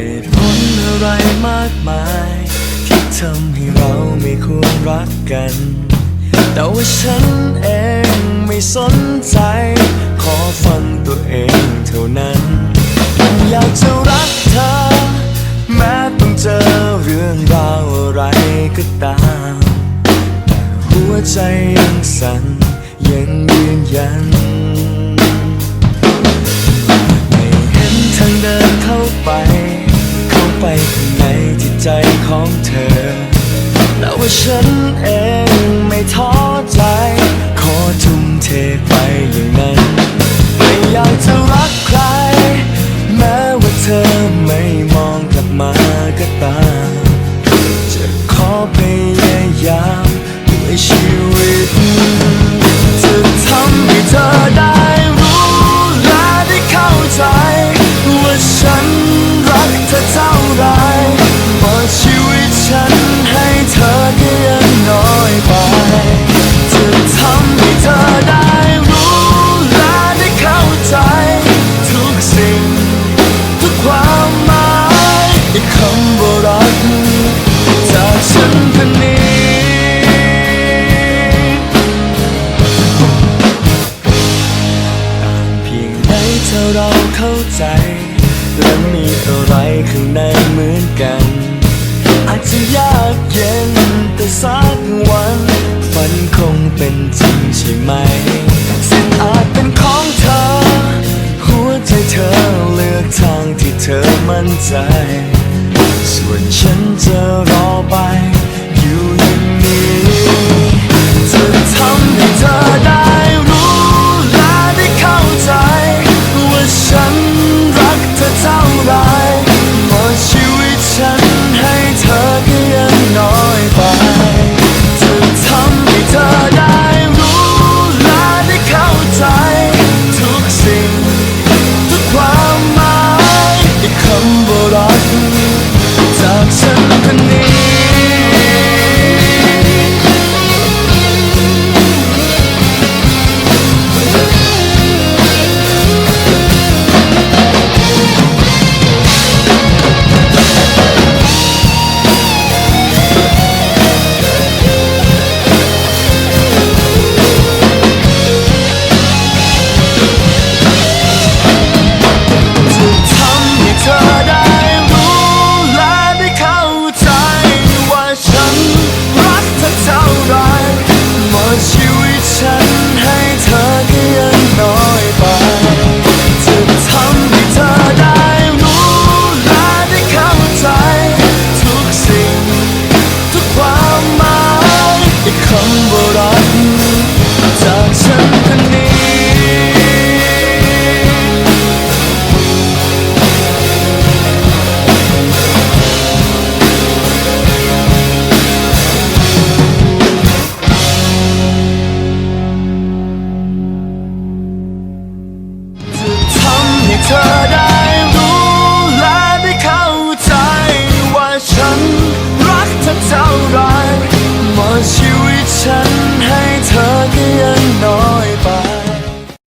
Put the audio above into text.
เหตุผลอะไรมากมาย ที่ทำให้เราไม่ควรรักกัน แต่ว่าฉันเองไม่สนใจ ขอฟังตัวเองเท่านั้น อยากจะรักเธอ แม้ต้องเจอเรื่องราวอะไรก็ตามหัวใจยังสั่นยังยืนยัน ฉันเองไม่ท้อใจ ขอทุ่มเทไปอย่างนั้น ไม่อยากจะรักใคร แม้ว่าเธอไม่มองกลับมา เป็นจริงใช่ไหมสิ่งอาจเป็นของเธอ หัวใจเธอเลือกทางที่เธอมั่นใจ ส่วนฉันจะรอไป อยู่อย่างนี้จะทำให้เธอ